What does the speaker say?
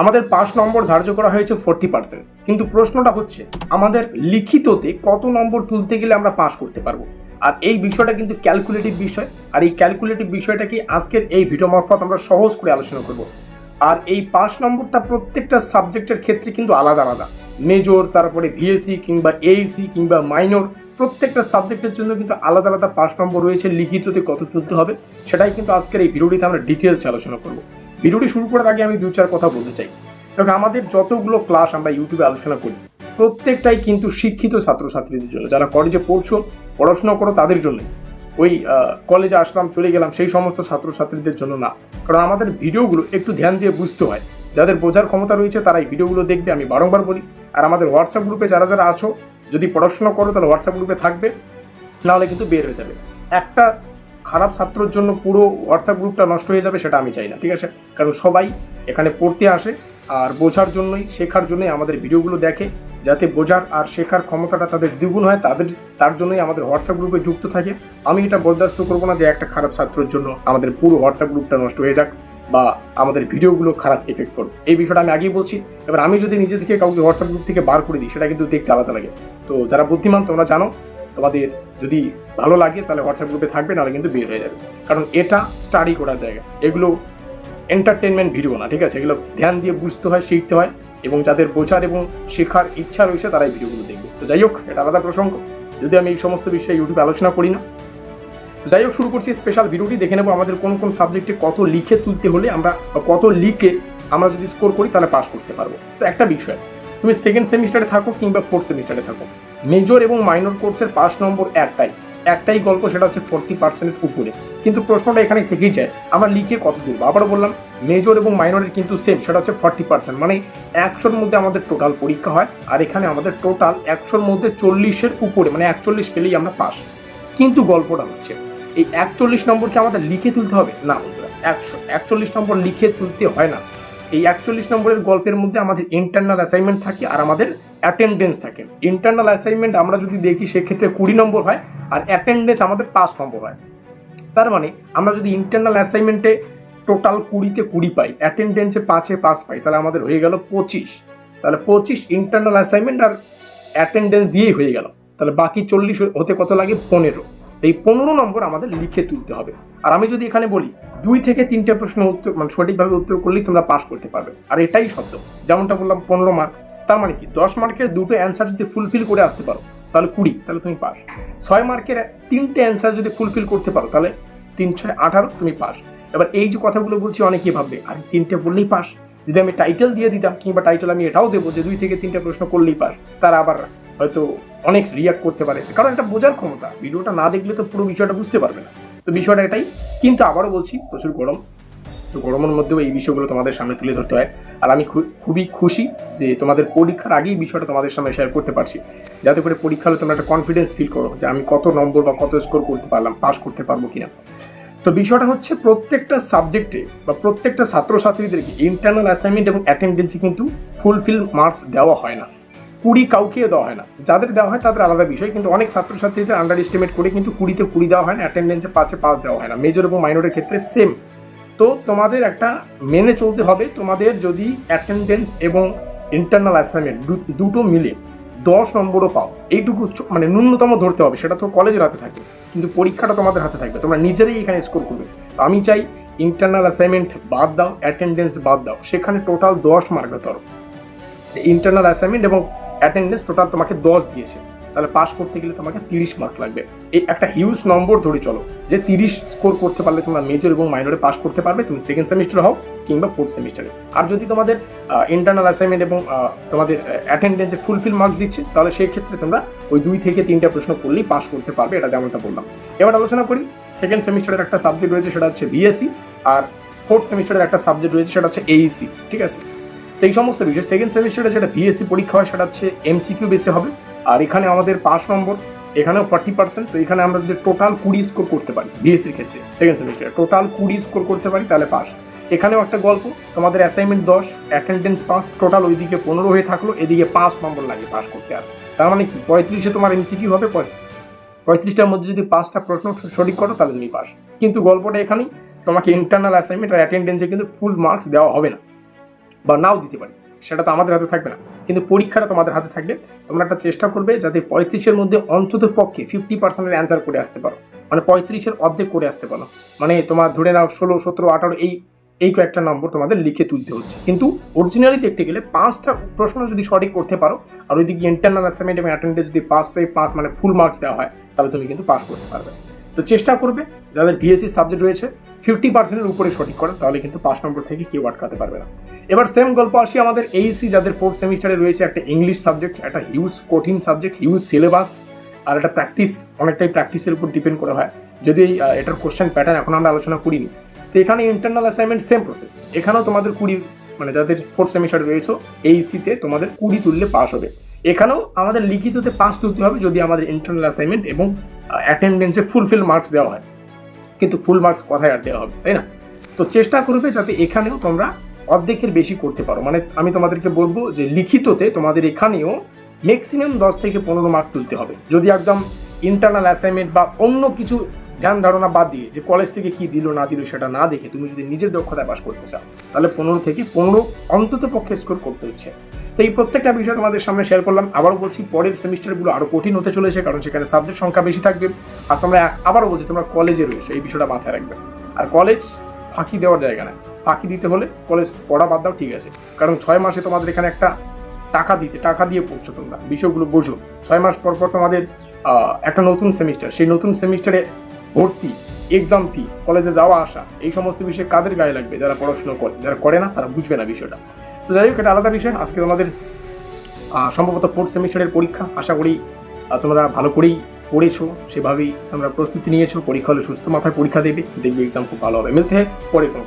আমাদের পাস নম্বর ধার্য করা হয়েছে ফোরটি পার্সেন্ট কিন্তু প্রশ্নটা হচ্ছে, আমাদের লিখিততে কত নম্বর তুলতে গেলে আমরা পাস করতে পারব? আর এই বিষয়টা কিন্তু ক্যালকুলেটিভ বিষয়। আর এই ক্যালকুলেটিভ বিষয়টাকে আজকের এই ভিডিও মারফত আমরা সহজ করে আলোচনা করব। আর এই পাস নম্বরটা প্রত্যেকটা সাবজেক্টের ক্ষেত্রে কিন্তু আলাদা আলাদা। মেজর তারপরে ভিএসসি কিংবা এইসি কিংবা মাইনর প্রত্যেকটা সাবজেক্টের জন্য কিন্তু আলাদা আলাদা পাস নম্বর রয়েছে। লিখিততে কত তুলতে হবে, সেটাই কিন্তু আজকের এই ভিডিওটিতে আমরা ডিটেলস আলোচনা করব। ভিডিওটি শুরু করার আগে আমি দু চার কথা বলতে চাই। দেখো, আমাদের যতগুলো ক্লাস আমরা ইউটিউবে আলোচনা করি, প্রত্যেকটাই কিন্তু শিক্ষিত ছাত্রছাত্রীদের জন্য। যারা কলেজে পড়ছো, পড়াশোনা করো তাদের জন্য ওই কলেজে আসলাম, চলে গেলাম, সেই সমস্ত ছাত্রছাত্রীদের জন্য না। কারণ আমাদের ভিডিওগুলো একটু ধ্যান দিয়ে বুঝতে হয়। যাদের বোঝার ক্ষমতা রয়েছে তারা এই ভিডিওগুলো দেখবে, আমি বারংবার বলি। আর আমাদের হোয়াটসঅ্যাপ গ্রুপে যারা যারা আছো, যদি পড়াশোনা করো, তাহলে হোয়াটসঅ্যাপ গ্রুপে থাকবে, নাহলে কিন্তু বের হয়ে যাবে। একটা খারাপ ছাত্রর জন্য পুরো হোয়াটসঅ্যাপ গ্রুপটা নষ্ট হয়ে যাবে সেটা আমি চাই না, ঠিক আছে? কারণ সবাই এখানে পড়তে আসে আর বোঝার জন্যই, শেখার জন্যই আমাদের ভিডিওগুলো দেখে, যাতে বোঝার আর শেখার ক্ষমতাটা তাদের দ্বিগুণ হয়, তাদের, তার জন্যই আমাদের হোয়াটসঅ্যাপ গ্রুপে যুক্ত থাকে। আমি এটা বরদাস্ত করব না যে একটা খারাপ ছাত্রের জন্য আমাদের পুরো হোয়াটসঅ্যাপ গ্রুপটা নষ্ট হয়ে যাক বা আমাদের ভিডিওগুলো খারাপ এফেক্ট করবে এই বিষয়টা আমি আগেই বলছি। এবার আমি যদি নিজে থেকে কাউকে হোয়াটসঅ্যাপ গ্রুপ থেকে বার করে দিই, সেটা কিন্তু দেখতে আলাদা লাগে। তো যারা বুদ্ধিমান, তোমরা জানো তোমাদের যদি ভালো লাগে, তাহলে হোয়াটসঅ্যাপ গ্রুপে থাকবে, নাহলে কিন্তু বের হয়ে যাবে। কারণ এটা স্টাডি করার জায়গা। এগুলো এন্টারটেনমেন্ট ভিডিও না, ঠিক আছে? এগুলো ধ্যান দিয়ে বুঝতে হয়, শিখতে হয়, এবং যাদের বোঝার এবং শেখার ইচ্ছা রয়েছে, তারা এই ভিডিওগুলো দেখবে। তো যাই হোক, এটা আলাদা প্রসঙ্গ। যদি আমি এই সমস্ত বিষয়ে ইউটিউবে আলোচনা করি না, তো যাই হোক, শুরু করছি স্পেশাল ভিডিওটি দেখে নেব আমাদের কোন কোন সাবজেক্টে কত লিখে তুলতে হলে আমরা কত লিখে আমরা যদি স্কোর করি, তাহলে পাস করতে পারব। তো একটা বিষয়, তুমি সেকেন্ড সেমিস্টারে থাকো কিংবা ফোর্থ সেমিস্টারে থাকো। মেজর এবং মাইনর কোর্সের পাস নম্বর একটাই। একটাই গল্প, সেটা হচ্ছে ফোর্টি পার্সেন্টের উপরে। কিন্তু প্রশ্নটা এখানে থেকেই যায়। আমরা লিখে কত তুলবো আবারও বললাম, মেজর এবং মাইনরের কিন্তু সেম সেটা হচ্ছে ফর্টি পার্সেন্ট। মানে একশোর মধ্যে আমাদের টোটাল পরীক্ষা হয়, আর এখানে আমাদের টোটাল একশোর মধ্যে চল্লিশের উপরে মানে একচল্লিশ পেলেই আমরা পাস কিন্তু গল্পটা হচ্ছে, এই একচল্লিশ নম্বরকে আমাদের লিখে তুলতে হবে? না বন্ধুরা, একশো, একচল্লিশ নম্বর লিখে তুলতে হয় না। এই একচল্লিশ নম্বরের গল্পের মধ্যে আমাদের ইন্টারনাল অ্যাসাইনমেন্ট থাকে, আর আমাদের অ্যাটেন্ডেন্স থাকে। ইন্টারনাল অ্যাসাইনমেন্ট আমরা যদি দেখি, সেক্ষেত্রে কুড়ি নম্বর হয় আর অ্যাটেন্ডেন্স আমাদের পাঁচ নম্বর হয়। তার মানে আমরা যদি ইন্টারনাল অ্যাসাইনমেন্টে টোটাল কুড়িতে কুড়ি পাই অ্যাটেন্ডেন্সে পাঁচে পাঁচ পাই, তাহলে আমাদের হয়ে গেল পঁচিশ। তাহলে পঁচিশ ইন্টারনাল অ্যাসাইনমেন্ট আর অ্যাটেন্ডেন্স দিয়েই হয়ে গেল। তাহলে বাকি চল্লিশ হতে কত লাগে? পনেরো। এই পনেরো নম্বর আমাদের লিখে তুলতে হবে। আর আমি যদি এখানে বলি, দুই থেকে তিনটে প্রশ্ন উত্তর মানে সঠিকভাবে উত্তর করলেই তোমরা পাশ করতে পারবে। আর এটাই শব্দ যেমনটা বললাম, পনেরো মার্ক তার মানে কি? দশ মার্কের দুটো অ্যান্সার যদি ফুলফিল করে আসতে পারো, তাহলে কুড়ি, তাহলে তুমি পাস। ছয় মার্কের তিনটে অ্যান্সার যদি ফুলফিল করতে পারো, তাহলে তিন, ছয়, আঠারো, তুমি পাস। এবার এই যে কথাগুলো বলছি, অনেকেই ভাববে, আর, তিনটে বললেই পাস। যদি আমি টাইটেল দিয়ে দিতাম, কিংবা টাইটেল আমি এটাও দেবো যে দুই থেকে তিনটে প্রশ্ন করলেই পাস, তারা আবার হয়তো অনেক রিয়াক্ট করতে পারে। কারণ এটা বোঝার ক্ষমতা। ভিডিওটা না দেখলে তো পুরো বিষয়টা বুঝতে পারবে না। তো বিষয়টা এটাই। কিন্তু আবারও বলছি, প্রচুর গরম। তো গরমের মধ্যেও এই বিষয়গুলো তোমাদের সামনে তুলে ধরতে হয়। আর আমি খুবই খুশি যে তোমাদের পরীক্ষার আগেই বিষয়টা তোমাদের সামনে শেয়ার করতে পারছি। যাতে করে পরীক্ষা হলে তোমরা একটা কনফিডেন্স ফিল করো যে আমি কত নম্বর বা কত স্কোর করতে পারলাম পাস করতে পারব কিনা। তো বিষয়টা হচ্ছে প্রত্যেকটা সাবজেক্টে বা প্রত্যেকটা ছাত্রছাত্রীদেরকে ইন্টারনাল অ্যাসাইনমেন্ট এবং অ্যাটেন্ডেন্সে কিন্তু ফুলফিল মার্কস দেওয়া হয় না। কুড়ি কাউকে দেওয়া হয় না। যাদের দেওয়া হয় তাদের আলাদা বিষয়, কিন্তু অনেক ছাত্রছাত্রীদের আন্ডার এস্টিমেট করে কিন্তু কুড়িতে কুড়ি দেওয়া হয় না অ্যাটেন্ডেন্সে পাশে পাস দেওয়া হয় না। মেজর এবং মাইনরের ক্ষেত্রে সেম তো তোমাদের একটা মেনে চলতে হবে। তোমাদের যদি অ্যাটেন্ডেন্স এবং ইন্টারনাল অ্যাসাইনমেন্ট দুটো মিলে দশ নম্বরও পাও, এইটুকু মানে ন্যূনতম ধরতে হবে, সেটা তো কলেজের হাতে থাকে, কিন্তু পরীক্ষাটা তোমাদের হাতে থাকবে, তোমরা নিজেরাই এখানে স্কোর করবে। তো আমি চাই ইন্টারনাল অ্যাসাইনমেন্ট বাদ দাও অ্যাটেন্ডেন্স বাদ দাও, সেখানে টোটাল দশ মার্ক ধরো। ইন্টারনাল অ্যাসাইনমেন্ট এবং অ্যাটেন্ডেন্স টোটাল তোমাকে দশ দিয়েছে। তাহলে পাস করতে গেলে তোমাকে তিরিশ মার্ক লাগবে। এই একটা হিউজ নম্বর ধরে চলো, যে তিরিশ স্কোর করতে পারলে তোমরা মেজর এবং মাইনরে পাস করতে পারবে, তুমি সেকেন্ড সেমিস্টার হও কিংবা ফোর্থ সেমিস্টারে আর যদি তোমাদের ইন্টারনাল অ্যাসাইনমেন্ট এবং তোমাদের অ্যাটেন্ডেন্সে ফুলফিল মার্কস দিচ্ছে, তাহলে সেই ক্ষেত্রে তোমরা ওই দুই থেকে তিনটা প্রশ্ন করলেই পাস করতে পারবে, এটা যেমনটা বললাম। এবার আলোচনা করি সেকেন্ড সেমিস্টারের একটা সাবজেক্ট রয়েছে, সেটা হচ্ছে বিএসসি আর ফোর্থ সেমিস্টারের একটা সাবজেক্ট রয়েছে, সেটা হচ্ছে এইসি ঠিক আছে? এই সমস্ত বিষয় সেকেন্ড সেমিস্টারে যেটা বিএসসি পরীক্ষা হয়, সেটা হচ্ছে এমসিকিউ বেসে হবে। আর এখানে আমাদের পাঁচ নম্বর, এখানেও ফর্টি পার্সেন্ট তো এখানে আমরা যদি টোটাল কুড়ি স্কোর করতে পারি বিএসসির ক্ষেত্রে সেকেন্ড সেমিস্টারে টোটাল কুড়ি স্কোর করতে পারি, তাহলে পাস। এখানেও একটা গল্প, তোমাদের অ্যাসাইনমেন্ট দশ অ্যাটেন্ডেন্স পাস টোটাল ওইদিকে পনেরো হয়ে থাকল, এদিকে পাঁচ নম্বর লাগে পাস করতে আর তার মানে কি? পঁয়ত্রিশে তোমার এমসিকিউ হবে, পঁয়- পঁয়ত্রিশটার মধ্যে যদি পাঁচটা প্রশ্ন সঠিক করো, তাহলে তুমি পাস। কিন্তু গল্পটা এখানেই, তোমাকে ইন্টারনাল অ্যাসাইনমেন্ট আর অ্যাটেন্ডেন্সে কিন্তু ফুল মার্কস দেওয়া হবে না, বা নাও দিতে পারি। সেটা তো আমাদের হাতে থাকবে না। কিন্তু পরীক্ষাটা তোমাদের হাতে থাকবে। তোমরা একটা চেষ্টা করবে যাতে পঁয়ত্রিশের মধ্যে অন্তত পক্ষে ফিফটি পার্সেন্টের অ্যান্সার করে আসতে পারো। মানে পঁয়ত্রিশের অর্ধেক করে আসতে পারো। মানে তোমার ধরে নাও ষোলো, সতেরো, আঠারো, এই এই কয়েকটা নম্বর তোমাদের লিখে তুলতে হচ্ছে। কিন্তু অরিজিনালি দেখতে গেলে পাঁচটা প্রশ্ন যদি সঠিক করতে পারো, আর ওইদিকে ইন্টারনাল অ্যাসাইনমেন্ট এবং অ্যাটেন্ডে যদি পাস সেই পাঁচ মানে ফুল মার্কস দেওয়া হয়, তাহলে তুমি কিন্তু পাস করতে পারবে। তো চেষ্টা করবে, যাদের বিএসসি সাবজেক্ট রয়েছে ফিফটি পার্সেন্টের উপরে সঠিক করে তাহলে কিন্তু পাঁচ নম্বর থেকে কেউ আটকাতে পারবে না। এবার সেম গল্প আসি আমাদের এইসি যাদের ফোর্থ সেমিস্টারে রয়েছে, একটা ইংলিশ সাবজেক্ট একটা হিউজ কঠিন সাবজেক্ট হিউজ সিলেবাস আর একটা প্র্যাকটিস অনেকটাই প্র্যাকটিসের উপর ডিপেন্ড করা হয়। যদি এটার কোশ্চেন প্যাটার্ন এখন আমরা আলোচনা করিনি, তো এখানে ইন্টারনাল অ্যাসাইনমেন্ট সেম প্রসেস এখানেও তোমাদের কুড়ি মানে যাদের ফোর্থ সেমিস্টারে রয়েছে এইসিতে তোমাদের কুড়ি তুললে পাস হবে। এখানেও আমাদের লিখিততে পাস তুলতে হবে, যদি আমাদের ইন্টারনাল অ্যাসাইনমেন্ট এবং অ্যাটেন্ডেন্সে ফুলফিল মার্কস দেওয়া হয়। কিন্তু ফুল মার্কস কথায় আর দেওয়া হবে, তাই না? তো চেষ্টা করবে যাতে এখানেও তোমরা অর্ধেকের বেশি করতে পারো। মানে আমি তোমাদেরকে বলব যে লিখিততে তোমাদের এখানেও ম্যাক্সিমাম দশ থেকে পনেরো মার্ক তুলতে হবে। যদি একদম ইন্টারনাল অ্যাসাইনমেন্ট বা অন্য কিছু ধ্যান ধারণা বাদ দিয়ে যে কলেজ থেকে কি দিল, না দিল, সেটা না দেখে তুমি যদি নিজের দক্ষতায় পাস করতে চাও, তাহলে পনেরো থেকে পনেরো অন্তত পক্ষে স্কোর করতে হচ্ছে। তো এই প্রত্যেকটা বিষয় তোমাদের সামনে শেয়ার করলাম। আবারও বলছি, পরের সেমিস্টারগুলো আরও কঠিন হতে চলেছে, কারণ সেখানে সাবজেক্ট সংখ্যা বেশি থাকবে। আর তোমরা আবারও বলছি, তোমরা কলেজে রয়েছো, এই বিষয়টা মাথায় রাখবে। আর কলেজ ফাঁকি দেওয়ার জায়গা না। ফাঁকি দিতে হলে কলেজ পড়া বাদ দাও, ঠিক আছে। কারণ ছয় মাসে তোমাদের এখানে একটা টাকা দিতে, টাকা দিয়ে পড়ছো তোমরা, বিষয়গুলো বোঝো। ছয় মাস পর পর তোমাদের একটা নতুন সেমিস্টার, সেই নতুন সেমিস্টারে ভর্তি এক্সাম ফি কলেজে যাওয়া আসা, এই সমস্ত বিষয়ে কাদের গায়ে লাগবে যারা পড়াশোনা করে? যারা করে না, তারা বুঝবে না বিষয়টা। তো যাই হোক, এটা আলাদা বিষয়। আজকে তোমাদের সম্ভবত ফোর্থ সেমিস্টারের পরীক্ষা। আশা করি তোমরা ভালো করেই পড়েছো। সেভাবেই তোমরা প্রস্তুতি নিয়েছো। পরীক্ষা হলে সুস্থ মাথায় পরীক্ষা দেবে। দেখবে এক্সাম খুব ভালো হবে। মিলতে পরে কোনো